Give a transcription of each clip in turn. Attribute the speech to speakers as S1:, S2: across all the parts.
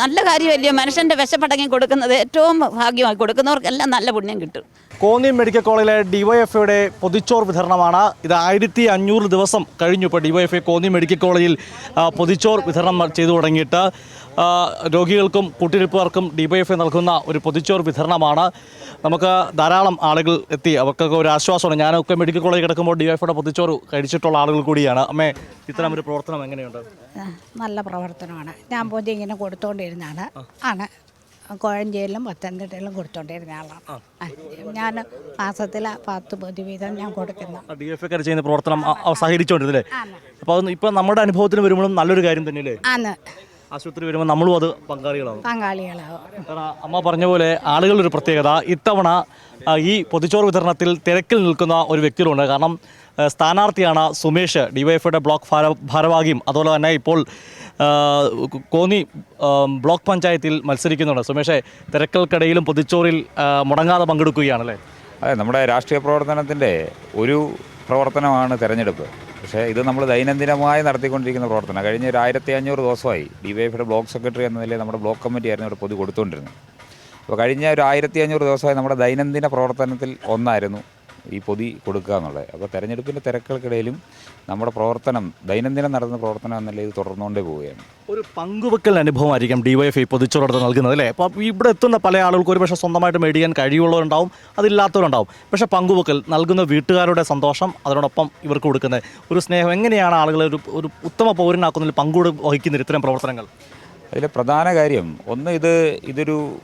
S1: നല്ല കാര്യമല്ലയോ മനുഷ്യന്റെ വിശപ്പടങ്ങി കൊടുക്കുന്നത്? ഏറ്റവും ഭാഗ്യമായി കൊടുക്കുന്നവർക്കെല്ലാം നല്ല പുണ്യം കിട്ടും.
S2: കോന്നി മെഡിക്കൽ കോളേജിലെ ഡിവൈഎഫ്ഐയുടെ പൊതിച്ചോർ വിതരണമാണ്. ഇത് ആയിരത്തി അഞ്ഞൂറ് ദിവസം കഴിഞ്ഞു ഇപ്പോൾ ഡിവൈഎഫ്ഐ കോന്നി മെഡിക്കൽ കോളേജിൽ പൊതിച്ചോർ വിതരണം ചെയ്തു തുടങ്ങിയിട്ട്. രോഗികൾക്കും കൂട്ടിരിപ്പുകാർക്കും ഡിവൈഎഫ്ഐ നൽകുന്ന ഒരു പൊതിച്ചോർ വിതരണമാണ്. നമുക്ക് ധാരാളം ആളുകൾ എത്തി. അവർക്കൊക്കെ ഒരു ആശ്വാസമാണ്. ഞാനൊക്കെ മെഡിക്കൽ കോളേജ് കിടക്കുമ്പോൾ ഡിവൈഎഫ്ഐയുടെ പൊതിച്ചോറ് കഴിച്ചിട്ടുള്ള ആളുകൾ കൂടിയാണ്. അമ്മേ ഇത്തരം ഒരു പ്രവർത്തനം എങ്ങനെയുണ്ട്?
S3: നല്ല പ്രവർത്തനമാണ്. ഞാൻ പോയി ഇങ്ങനെ കൊടുത്തോണ്ടിരുന്നാണ് ആണ്. കോഴഞ്ചേരിയിലും പത്തനംതിട്ടയിലും കൊടുത്തോണ്ടിരുന്ന ആളാണ് ഞാൻ മാസത്തിൽ പത്ത് പൊതി വീതം ഞാൻ കൊടുക്കുന്നു.
S2: ഡിവൈഎഫ്ഐക്കാർ ചെയ്യുന്ന പ്രവർത്തനം അ- അവ സഹകരിച്ചുകൊണ്ടിരുന്നില്ലേ അപ്പോൾ ഇപ്പോൾ നമ്മുടെ അനുഭവത്തിന് വരുമ്പോഴും നല്ലൊരു കാര്യം തന്നെയല്ലേ?
S3: ആണ്.
S2: ആശുപത്രി വരുമ്പോൾ നമ്മളും അത് പങ്കാളികളാവും.
S3: പങ്കാളികളാവും.
S2: കാരണം അമ്മ പറഞ്ഞ പോലെ ആളുകളുടെ ഒരു പ്രത്യേകത ഇത്തവണ ഈ പൊതിച്ചോറ് വിതരണത്തിൽ തിരക്കിൽ നിൽക്കുന്ന ഒരു വ്യക്തികളുണ്ട്. കാരണം സ്ഥാനാർത്ഥിയാണ് സുമേഷ് ഡിവൈഎഫ്ഐയുടെ ബ്ലോക്ക് ഭാര ഭാരവാഹിയും. അതുപോലെ തന്നെ ഇപ്പോൾ കോന്നി ബ്ലോക്ക് പഞ്ചായത്തിൽ മത്സരിക്കുന്നുണ്ട്. സുമേഷെ തിരക്കൾക്കിടയിലും പൊതിച്ചോറിൽ മുടങ്ങാതെ പങ്കെടുക്കുകയാണല്ലേ?
S4: അതെ നമ്മുടെ രാഷ്ട്രീയ പ്രവർത്തനത്തിന്റെ ഒരു പ്രവർത്തനമാണ് തെരഞ്ഞെടുപ്പ്. പക്ഷേ ഇത് നമ്മൾ ദൈനംദിനമായി നടത്തിക്കൊണ്ടിരിക്കുന്ന പ്രവർത്തനം. കഴിഞ്ഞ ഒരു ആയിരത്തി അഞ്ഞൂറ് ദിവസമായി ഡി വൈ എഫിയുടെ ബ്ലോക്ക് സെക്രട്ടറി എന്ന നിലയിൽ നമ്മുടെ ബ്ലോക്ക് കമ്മിറ്റി ആയിരുന്നു ഇവിടെ പൊതു കൊടുത്തുകൊണ്ടിരുന്നത്. അപ്പോൾ കഴിഞ്ഞ ഒരു ആയിരത്തി അഞ്ഞൂറ് ദിവസമായി നമ്മുടെ ദൈനംദിന പ്രവർത്തനത്തിൽ ഒന്നായിരുന്നു. ഈ പൊതി കൊടുക്കുക എന്നുള്ളത്. അപ്പോൾ തെരഞ്ഞെടുപ്പിന്റെ തിരക്കുകൾക്കിടയിലും നമ്മുടെ പ്രവർത്തനം ദൈനംദിനം നടത്തുന്ന പ്രവർത്തനം എന്നല്ല ഇത് തുടർന്നുകൊണ്ടേ പോവുകയാണ്.
S2: ഒരു പങ്കുവെക്കൽ അനുഭവമായിരിക്കും ഡിവൈഎഫ്ഐ പൊതിച്ചോടത്ത് നൽകുന്നത് അല്ലേ? അപ്പോൾ ഇവിടെ എത്തുന്ന പല ആളുകൾക്ക് ഒരു പക്ഷേ സ്വന്തമായിട്ട് മേടിക്കാൻ കഴിവുള്ളവരുണ്ടാവും അതില്ലാത്തവരുണ്ടാവും. പക്ഷേ പങ്കുവെക്കൽ നൽകുന്ന വീട്ടുകാരുടെ സന്തോഷം അതിനോടൊപ്പം ഇവർക്ക് കൊടുക്കുന്നത് ഒരു സ്നേഹം. എങ്ങനെയാണ് ആളുകളെ ഒരു ഒരു ഉത്തമ പൗരനാക്കുന്നതിൽ പങ്കുകൂടെ വഹിക്കുന്ന ഇത്തരം പ്രവർത്തനങ്ങൾ?
S4: അതിലെ പ്രധാന കാര്യം ഒന്ന് ഇത് ഇതൊരു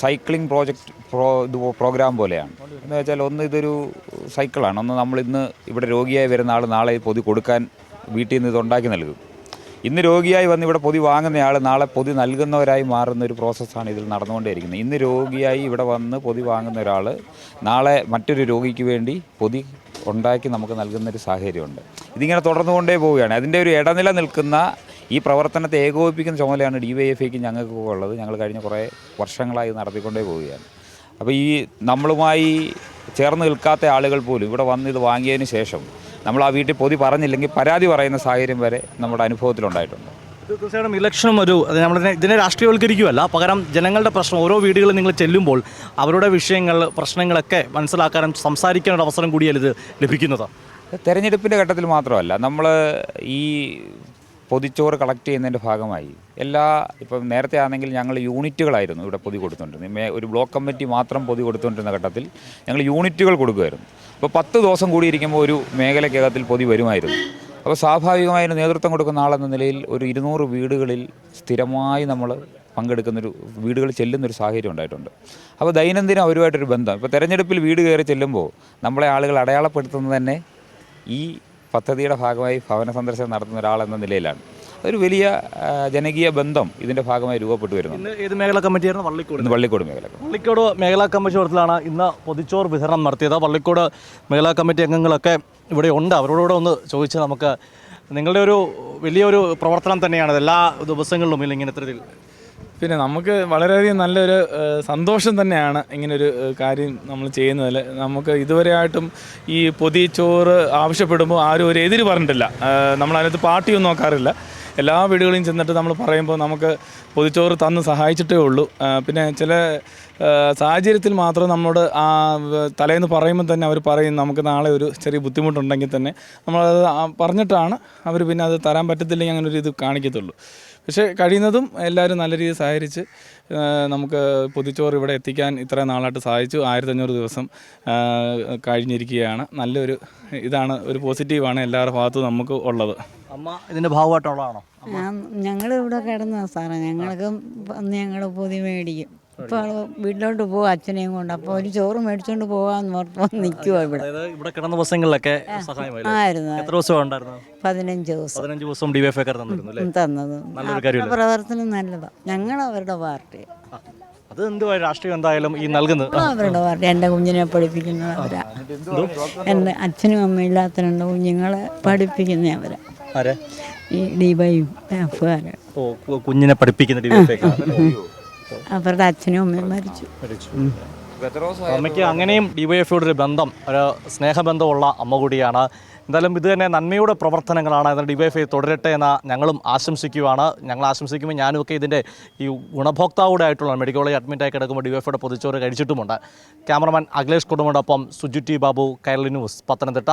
S4: സൈക്ലിംഗ് പ്രോജക്റ്റ് പ്രോ ഇത് പ്രോഗ്രാം പോലെയാണ്. എന്ന് വെച്ചാൽ ഒന്ന് ഇതൊരു സൈക്കിളാണ്. ഒന്ന് നമ്മൾ ഇന്ന് ഇവിടെ രോഗിയായി വരുന്ന ആൾ നാളെ പൊതി കൊടുക്കാൻ വീട്ടിൽ നിന്ന് ഇത് ഉണ്ടാക്കി നൽകും. ഇന്ന് രോഗിയായി വന്ന് ഇവിടെ പൊതി വാങ്ങുന്നയാൾ നാളെ പൊതി നൽകുന്നവരായി മാറുന്ന ഒരു പ്രോസസ്സാണ് ഇതിൽ നടന്നുകൊണ്ടേയിരിക്കുന്നത്. ഇന്ന് രോഗിയായി ഇവിടെ വന്ന് പൊതി വാങ്ങുന്ന ഒരാൾ നാളെ മറ്റൊരു രോഗിക്ക് വേണ്ടി പൊതി ഉണ്ടാക്കി നമുക്ക് നൽകുന്ന ഒരു സാഹചര്യമുണ്ട്. ഇതിങ്ങനെ തുടർന്നുകൊണ്ടേ പോവുകയാണ്. അതിന്റെ ഒരു ഇടനില നിൽക്കുന്ന ഈ പ്രവർത്തനത്തെ ഏകോപിപ്പിക്കുന്ന ചുമതലയാണ് ഡി വൈ എഫ് ഐക്ക് ഞങ്ങൾക്ക് ഉള്ളത്. ഞങ്ങൾ കഴിഞ്ഞ കുറേ വർഷങ്ങളായി നടത്തിക്കൊണ്ടേ പോവുകയാണ്. അപ്പോൾ ഈ നമ്മളുമായി ചേർന്ന് നിൽക്കാത്ത ആളുകൾ പോലും ഇവിടെ വന്ന് ഇത് വാങ്ങിയതിന് ശേഷം നമ്മൾ ആ വീട്ടിൽ പൊതി പറഞ്ഞില്ലെങ്കിൽ പരാതി പറയുന്ന സാഹചര്യം വരെ നമ്മുടെ അനുഭവത്തിലുണ്ടായിട്ടുണ്ട്
S2: തീർച്ചയായിട്ടും ഇലക്ഷനും ഒരു നമ്മളിതിനെ ഇതിനെ രാഷ്ട്രീയവൽക്കരിക്കുകയല്ല. പകരം ജനങ്ങളുടെ പ്രശ്നം ഓരോ വീടുകളിൽ നിങ്ങൾ ചെല്ലുമ്പോൾ അവരുടെ വിഷയങ്ങൾ പ്രശ്നങ്ങളൊക്കെ മനസ്സിലാക്കാനും സംസാരിക്കാനുള്ള അവസരം കൂടിയല്ല ഇത് ലഭിക്കുന്നത്?
S4: തെരഞ്ഞെടുപ്പിന്റെ ഘട്ടത്തിൽ മാത്രമല്ല നമ്മൾ ഈ പൊതിച്ചോറ് കളക്ട് ചെയ്യുന്നതിന്റെ ഭാഗമായി. എല്ലാ ഇപ്പം നേരത്തെ ആണെങ്കിൽ ഞങ്ങൾ യൂണിറ്റുകളായിരുന്നു ഇവിടെ പൊതി കൊടുത്തുകൊണ്ടിരുന്നത്. ഒരു ബ്ലോക്ക് കമ്മിറ്റി മാത്രം പൊതി കൊടുത്തുകൊണ്ടിരുന്ന ഘട്ടത്തിൽ ഞങ്ങൾ യൂണിറ്റുകൾ കൊടുക്കുമായിരുന്നു. അപ്പോൾ പത്ത് ദിവസം കൂടി ഇരിക്കുമ്പോൾ ഒരു മേഖലയ്ക്കകത്തിൽ പൊതി വരുമായിരുന്നു. അപ്പോൾ സ്വാഭാവികമായും നേതൃത്വം കൊടുക്കുന്ന ആളെന്ന നിലയിൽ ഒരു ഇരുന്നൂറ് വീടുകളിൽ സ്ഥിരമായി നമ്മൾ പങ്കെടുക്കുന്നൊരു വീടുകളിൽ ചെല്ലുന്നൊരു സാഹചര്യം ഉണ്ടായിട്ടുണ്ട്. അപ്പോൾ ദൈനംദിനം അവരുമായിട്ടൊരു ബന്ധം. ഇപ്പോൾ തെരഞ്ഞെടുപ്പിൽ വീട് കയറി ചെല്ലുമ്പോൾ നമ്മളെ ആളുകൾ അടയാളപ്പെടുത്തുന്നത് തന്നെ ഈ പദ്ധതിയുടെ ഭാഗമായി ഭവന സന്ദർശനം നടത്തുന്ന ഒരാളെന്ന നിലയിലാണ്. ഒരു വലിയ ജനകീയ ബന്ധം ഇതിന്റെ ഭാഗമായി രൂപപ്പെട്ടു വരുന്നു.
S2: ഇന്ന് ഏത് മേഖലാ കമ്മിറ്റിയായിരുന്നു? വള്ളിക്കോട്.
S4: ഇന്ന് വള്ളിക്കോട് മേഖല
S2: വള്ളിക്കോട് മേഖലാ കമ്മിറ്റി യോഗത്തിലാണ് ഇന്ന് പൊതിച്ചോർ വിതരണം നടത്തിയത്. വള്ളിക്കോട് മേഖലാ കമ്മിറ്റി അംഗങ്ങളൊക്കെ ഇവിടെ ഉണ്ട്. അവരോടുകൂടെ ഒന്ന് ചോദിച്ച് നമുക്ക് നിങ്ങളുടെ ഒരു വലിയൊരു പ്രവർത്തനം തന്നെയാണ്. എല്ലാ ദിവസങ്ങളിലും ഇല്ല ഇങ്ങനെ ഇത്തരത്തിൽ
S5: പിന്നെ നമുക്ക് വളരെയധികം നല്ലൊരു സന്തോഷം തന്നെയാണ് ഇങ്ങനൊരു കാര്യം നമ്മൾ ചെയ്യുന്നതിൽ നമുക്ക് ഇതുവരെയായിട്ടും ഈ പൊതി ചോറ് ആവശ്യപ്പെടുമ്പോൾ ആരും ഒരു എതിര് പറഞ്ഞിട്ടില്ല. നമ്മളതിനകത്ത് പാർട്ടിയൊന്നും നോക്കാറില്ല. എല്ലാ വീടുകളിലും ചെന്നിട്ട് നമ്മൾ പറയുമ്പോൾ നമുക്ക് പൊതിച്ചോറ് തന്ന് സഹായിച്ചിട്ടേ ഉള്ളൂ. പിന്നെ ചില സാഹചര്യത്തിൽ മാത്രം നമ്മോട് ആ തലേന്ന് പറയുമ്പോൾ തന്നെ അവർ പറയും നമുക്ക് നാളെ ഒരു ചെറിയ ബുദ്ധിമുട്ടുണ്ടെങ്കിൽ തന്നെ. നമ്മളത് പറഞ്ഞിട്ടാണ് അവർ പിന്നെ അത് തരാൻ പറ്റത്തില്ലെങ്കിൽ അങ്ങനെ ഒരു ഇത് കാണിക്കത്തുള്ളൂ. പക്ഷേ കഴിയുന്നതും എല്ലാവരും നല്ല രീതിയിൽ സഹകരിച്ച് നമുക്ക് പൊതിച്ചോറ് ഇവിടെ എത്തിക്കാൻ ഇത്രയും നാളായിട്ട് സഹായിച്ചു ആയിരത്തഞ്ഞൂറ് ദിവസം കഴിഞ്ഞിരിക്കുകയാണ്. നല്ലൊരു ഇതാണ് ഒരു പോസിറ്റീവാണ് എല്ലാവരുടെ ഭാഗത്തും നമുക്ക് ഉള്ളത്.
S2: അമ്മ ഇതിന്റെ ഭാഗമായിട്ടുള്ളതാണോ?
S6: ഞങ്ങൾ ഇവിടെ കിടന്നു സാറേ. ഞങ്ങൾക്ക് അന്ന് ഞങ്ങൾ പൊതി മേടിക്കും. ഇപ്പോൾ വീട്ടിലോട്ട് പോകും അച്ഛനെയും കൊണ്ട്. അപ്പോൾ ഒരു ചോറ് മേടിച്ചോണ്ട് പോകാമെന്ന് ഓർത്ത് നിൽക്കുവാ ഇവിടെ.
S2: അതായത് ഇവിടെ കിടന്ന ദിവസങ്ങളിലൊക്കെ സഹായമായില്ലേ
S6: ആയിരുന്നു.
S2: എത്ര ദിവസം ഉണ്ടായിരുന്നു?
S6: പതിനഞ്ച് ദിവസം.
S2: പതിനഞ്ച് ദിവസം ഡിവൈഎഫ്ഐക്കാർ തന്നിരുന്നു അല്ലേ?
S6: തന്നത്.
S2: നല്ലൊരു കാര്യമല്ലേ?
S6: അവരുടെ പ്രവർത്തനം നല്ലതാണ് ഞങ്ങൾ അവരുടെ പാർട്ടി
S2: അത് എന്തുവാ? രാഷ്ട്രീയം എന്തായാലും ഈ നൽകുന്നത്.
S6: അവരുടെ പാർട്ടി എന്റെ കുഞ്ഞിനെ പഠിപ്പിക്കുന്നത് അവരാ എന്റെ അച്ഛനും അമ്മയും ഇല്ലാത്തതുണ്ട് കുഞ്ഞുങ്ങളെ പഠിപ്പിക്കുന്ന അവരാ.
S2: ആരെ?
S6: ഈ ഡിബയും എഫുകാരെ
S2: ഓ കു- കുഞ്ഞിനെ പഠിപ്പിക്കുന്ന ഡിവൈഎഫ്ഐക്കാർ
S6: അവരുടെ അച്ഛനും അമ്മയും മരിച്ചു.
S2: അമ്മയ്ക്ക് അങ്ങനെയും ഡിവൈഎഫ്ഐയുടെ ഒരു ബന്ധം ഒരു സ്നേഹബന്ധമുള്ള അമ്മ കൂടിയാണ്. എന്തായാലും ഇത് തന്നെ നന്മയുടെ പ്രവർത്തനങ്ങളാണ്. എന്നാൽ ഡിവൈഎഫ്ഐ തുടരട്ടെ എന്ന ഞങ്ങളും ആശംസിക്കുകയാണ് ഞങ്ങൾ ആശംസിക്കുമ്പോൾ ഞാനുമൊക്കെ ഇതിന്റെ ഈ ഗുണഭോക്താവൂടെ ആയിട്ടുള്ള മെഡിക്കൽ കോളേജ് അഡ്മിറ്റായി കിടക്കുമ്പോൾ ഡിവൈഎഫ്ഐയുടെ പൊതിച്ചോറ് കഴിച്ചിട്ടുമുണ്ട്. ക്യാമറമാൻ അഖിലേഷ് കുടുംബോടൊപ്പം സുജു ടി ബാബു കൈരളി ന്യൂസ് പത്തനംതിട്ട.